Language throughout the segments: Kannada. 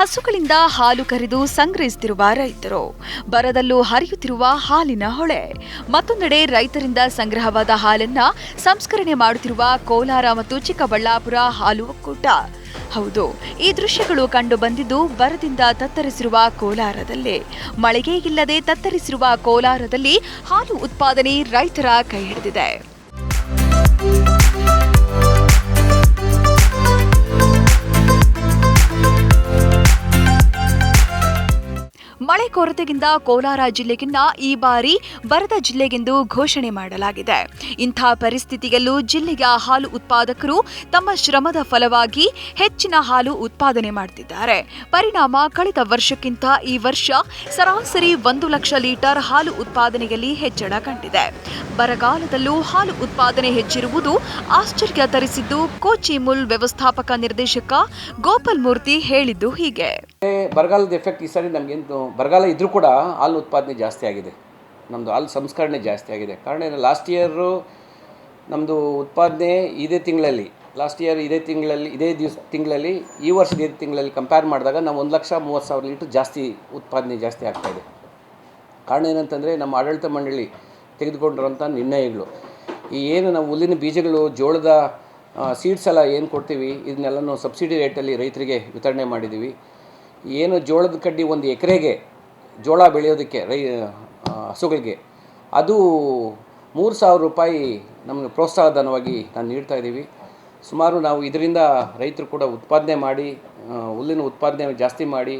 ಹಸುಗಳಿಂದ ಹಾಲು ಕರೆದು ಸಂಗ್ರಹಿಸುತ್ತಿರುವ ರೈತರು. ಬರದಲ್ಲೂ ಹರಿಯುತ್ತಿರುವ ಹಾಲಿನ ಹೊಳೆ. ಮತ್ತೊಂದೆಡೆ ರೈತರಿಂದ ಸಂಗ್ರಹವಾದ ಹಾಲನ್ನ ಸಂಸ್ಕರಣೆ ಮಾಡುತ್ತಿರುವ ಕೋಲಾರ ಮತ್ತು ಚಿಕ್ಕಬಳ್ಳಾಪುರ ಹಾಲು ಒಕ್ಕೂಟ. ಹೌದು, ಈ ದೃಶ್ಯಗಳು ಕಂಡು ಬಂದಿದ್ದು ಬರದಿಂದ ತತ್ತರಿಸಿರುವ ಕೋಲಾರದಲ್ಲಿ. ಮಳೆಗೆ ಇಲ್ಲದೆ ತತ್ತರಿಸಿರುವ ಕೋಲಾರದಲ್ಲಿ ಹಾಲು ಉತ್ಪಾದನೆ ರೈತರ ಕೈ ಹಿಡಿದಿದೆ. ಮಳೆ ಕೊರತೆಗಿಂತ ಕೋಲಾರ ಜಿಲ್ಲೆಗಿನ್ನ ಈ ಬಾರಿ ಬರದ ಜಿಲ್ಲೆಗೆಂದು ಘೋಷಣೆ ಮಾಡಲಾಗಿದೆ. ಇಂಥ ಪರಿಸ್ಥಿತಿಯಲ್ಲೂ ಜಿಲ್ಲೆಯ ಹಾಲು ಉತ್ಪಾದಕರು ತಮ್ಮ ಶ್ರಮದ ಫಲವಾಗಿ ಹೆಚ್ಚಿನ ಹಾಲು ಉತ್ಪಾದನೆ ಮಾಡುತ್ತಿದ್ದಾರೆ ಪರಿಣಾಮ ಕಳೆದ ವರ್ಷಕ್ಕಿಂತ ಈ ವರ್ಷ ಸರಾಸರಿ ಒಂದು ಲಕ್ಷ ಲೀಟರ್ ಹಾಲು ಉತ್ಪಾದನೆಯಲ್ಲಿ ಹೆಚ್ಚಳ ಕಂಡಿದೆ. ಬರಗಾಲದಲ್ಲೂ ಹಾಲು ಉತ್ಪಾದನೆ ಹೆಚ್ಚಿರುವುದು ಆಶ್ಚರ್ಯ ತರಿಸಿದ್ದು, ಕೋಚಿಮುಲ್ ವ್ಯವಸ್ಥಾಪಕ ನಿರ್ದೇಶಕ ಗೋಪಾಲ್ ಮೂರ್ತಿ ಹೇಳಿದ್ದು ಹೀಗೆ. ಬರಗಾಲದ ಎಫೆಕ್ಟ್ ಈ ಸಾರಿ ನಮಗೇನು ಬರಗಾಲ ಇದ್ದರೂ ಕೂಡ ಹಾಲು ಉತ್ಪಾದನೆ ಜಾಸ್ತಿ ಆಗಿದೆ. ನಮ್ಮದು ಹಾಲು ಸಂಸ್ಕರಣೆ ಜಾಸ್ತಿ ಆಗಿದೆ. ಕಾರಣ ಏನು ಲಾಸ್ಟ್ ಇಯರು ನಮ್ಮದು ಉತ್ಪಾದನೆ ಇದೇ ತಿಂಗಳಲ್ಲಿ ಲಾಸ್ಟ್ ಇಯರ್ ಇದೇ ತಿಂಗಳಲ್ಲಿ, ಇದೇ ದಿವಸ ತಿಂಗಳಲ್ಲಿ, ಈ ವರ್ಷದ ಇದೇ ತಿಂಗಳಲ್ಲಿ ಕಂಪೇರ್ ಮಾಡಿದಾಗ ನಾವು ಒಂದು ಲಕ್ಷ ಮೂವತ್ತು ಸಾವಿರ ಲೀಟ್ರ್ ಜಾಸ್ತಿ ಉತ್ಪಾದನೆ ಜಾಸ್ತಿ ಆಗ್ತಾಯಿದೆ ಕಾರಣ ಏನಂತಂದರೆ ನಮ್ಮ ಆಡಳಿತ ಮಂಡಳಿ ತೆಗೆದುಕೊಂಡಿರುವಂಥ ನಿರ್ಣಯಗಳು. ಈ ಏನು ನಾವು ಹುಲ್ಲಿನ ಬೀಜಗಳು, ಜೋಳದ ಸೀಡ್ಸ್ ಎಲ್ಲ ಏನು ಕೊಡ್ತೀವಿ, ಇದನ್ನೆಲ್ಲನೂ ಸಬ್ಸಿಡಿ ರೇಟಲ್ಲಿ ರೈತರಿಗೆ ವಿತರಣೆ ಮಾಡಿದ್ದೀವಿ ಏನು ಜೋಳದ ಕಡ್ಡಿ ಒಂದು ಎಕರೆಗೆ ಜೋಳ ಬೆಳೆಯೋದಕ್ಕೆ ರೈ ಹಸುಗಳಿಗೆ, ಅದು ಮೂರು ಸಾವಿರ ರೂಪಾಯಿ ನಮಗೆ ಪ್ರೋತ್ಸಾಹಧನವಾಗಿ ನಾನು ನೀಡ್ತಾ ಇದ್ದೀವಿ. ಸುಮಾರು ನಾವು ಇದರಿಂದ ರೈತರು ಕೂಡ ಉತ್ಪಾದನೆ ಮಾಡಿ ಹುಲ್ಲಿನ ಉತ್ಪಾದನೆ ಜಾಸ್ತಿ ಮಾಡಿ,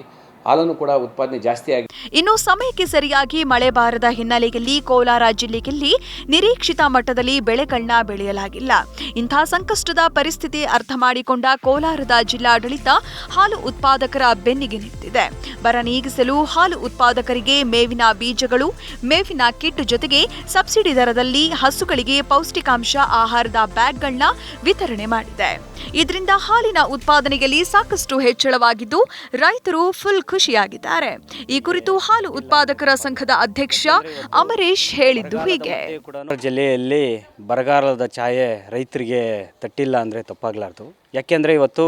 ಹಾಲನ್ನು ಕೂಡ ಉತ್ಪಾದನೆ ಜಾಸ್ತಿ ಇನ್ನು ಸಮಯಕ್ಕೆ ಸರಿಯಾಗಿ ಮಳೆ ಬಾರದ ಹಿನ್ನೆಲೆಯಲ್ಲಿ ಕೋಲಾರ ಜಿಲ್ಲೆಯಲ್ಲಿ ನಿರೀಕ್ಷಿತ ಮಟ್ಟದಲ್ಲಿ ಬೆಳೆಗಳನ್ನ ಬೆಳೆಯಲಾಗಿಲ್ಲ. ಇಂಥ ಸಂಕಷ್ಟದ ಪರಿಸ್ಥಿತಿ ಅರ್ಥ ಮಾಡಿಕೊಂಡ ಕೋಲಾರದ ಜಿಲ್ಲಾಡಳಿತ ಹಾಲು ಉತ್ಪಾದಕರ ಬೆನ್ನಿಗೆ ನಿಂತಿದೆ. ಬರ ನೀಗಿಸಲು ಹಾಲು ಉತ್ಪಾದಕರಿಗೆ ಮೇವಿನ ಬೀಜಗಳು, ಮೇವಿನ ಕಿಟ್ ಜೊತೆಗೆ ಸಬ್ಸಿಡಿ ದರದಲ್ಲಿ ಹಸುಗಳಿಗೆ ಪೌಷ್ಟಿಕಾಂಶ ಆಹಾರದ ಬ್ಯಾಗ್ಗಳನ್ನ ವಿತರಣೆ ಮಾಡಿದೆ. ಇದರಿಂದ ಹಾಲಿನ ಉತ್ಪಾದನೆಯಲ್ಲಿ ಸಾಕಷ್ಟು ಹೆಚ್ಚಳವಾಗಿದ್ದು ರೈತರು ಫುಲ್ ಖುಷಿಯಾಗಿದ್ದಾರೆ. ಈ ಕುರಿತು ಹಾಲು ಉತ್ಪಾದಕರ ಸಂಘದ ಅಧ್ಯಕ್ಷ ಅಮರೇಶ್ ಹೇಳಿದ್ದು ಹೀಗೆ. ಜಿಲ್ಲೆಯಲ್ಲಿ ಬರಗಾಲದ ಛಾಯೆ ರೈತರಿಗೆ ತಟ್ಟಿಲ್ಲ ಅಂದರೆ ತಪ್ಪಾಗಲಾರ್ದು. ಯಾಕೆಂದರೆ ಇವತ್ತು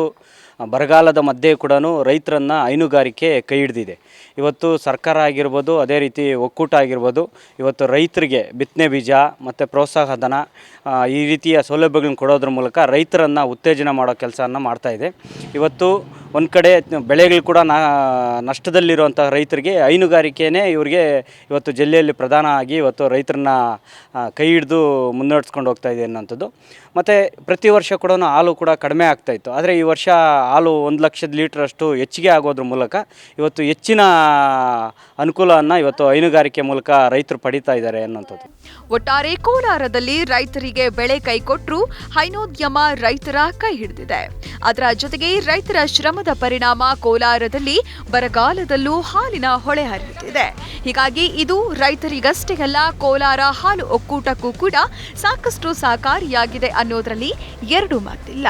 ಬರಗಾಲದ ಮಧ್ಯೆ ಕೂಡ ರೈತರನ್ನು ಹೈನುಗಾರಿಕೆ ಕೈ ಹಿಡಿದಿದೆ. ಇವತ್ತು ಸರ್ಕಾರ ಆಗಿರ್ಬೋದು, ಅದೇ ರೀತಿ ಒಕ್ಕೂಟ ಆಗಿರ್ಬೋದು, ಇವತ್ತು ರೈತರಿಗೆ ಬಿತ್ತನೆ ಬೀಜ ಮತ್ತು ಪ್ರೋತ್ಸಾಹ ಧನ ಈ ರೀತಿಯ ಸೌಲಭ್ಯಗಳನ್ನ ಕೊಡೋದ್ರ ಮೂಲಕ ರೈತರನ್ನು ಉತ್ತೇಜನ ಮಾಡೋ ಕೆಲಸವನ್ನು ಮಾಡ್ತಾಯಿದೆ ಇವತ್ತು ಒಂದು ಕಡೆ ಬೆಳೆಗಳು ಕೂಡ ನಾ ನಷ್ಟದಲ್ಲಿರುವಂಥ ರೈತರಿಗೆ ಹೈನುಗಾರಿಕೆಯೇ ಇವರಿಗೆ ಇವತ್ತು ಜಿಲ್ಲೆಯಲ್ಲಿ ಪ್ರಧಾನ ಆಗಿ ಇವತ್ತು ರೈತರನ್ನ ಕೈ ಹಿಡಿದು ಮುನ್ನಡೆಸ್ಕೊಂಡು ಹೋಗ್ತಾ ಇದೆ ಅನ್ನೋಂಥದ್ದು ಮತ್ತು ಪ್ರತಿ ವರ್ಷ ಕೂಡ ಹಾಲು ಕೂಡ ಕಡಿಮೆ ಆಗ್ತಾಯಿತ್ತು ಆದರೆ ಈ ವರ್ಷ ಹಾಲು ಒಂದು ಲಕ್ಷದ ಲೀಟ್ರಷ್ಟು ಹೆಚ್ಚಿಗೆ ಆಗೋದ್ರ ಮೂಲಕ ಇವತ್ತು ಹೆಚ್ಚಿನ ಅನುಕೂಲವನ್ನು ಇವತ್ತು ಹೈನುಗಾರಿಕೆ ಮೂಲಕ ರೈತರು ಪಡಿತಾ ಇದ್ದಾರೆ ಅನ್ನೋಂಥದ್ದು ಒಟ್ಟಾರೆ ಕೋಲಾರದಲ್ಲಿ ರೈತರಿಗೆ ಬೆಳೆ ಕೈಕೊಟ್ಟರು ಹೈನೋದ್ಯಮ ರೈತರ ಕೈ ಹಿಡಿದಿದೆ. ಅದರ ಜೊತೆಗೆ ರೈತರ ಶ್ರಮದ ಪರಿಣಾಮ ಕೋಲಾರದಲ್ಲಿ ಬರಗಾಲದಲ್ಲೂ ಹಾಲಿನ ಹೊಳೆ ಹರಿಯುತ್ತಿದೆ. ಹೀಗಾಗಿ ಇದು ರೈತರಿಗಷ್ಟೇ ಅಲ್ಲ ಕೋಲಾರ ಹಾಲು ಒಕ್ಕೂಟಕ್ಕೂ ಕೂಡ ಸಾಕಷ್ಟು ಸಹಕಾರಿಯಾಗಿದೆ ಅನ್ನೋದರಲ್ಲಿ ಎರಡು ಮಾತಿಲ್ಲ.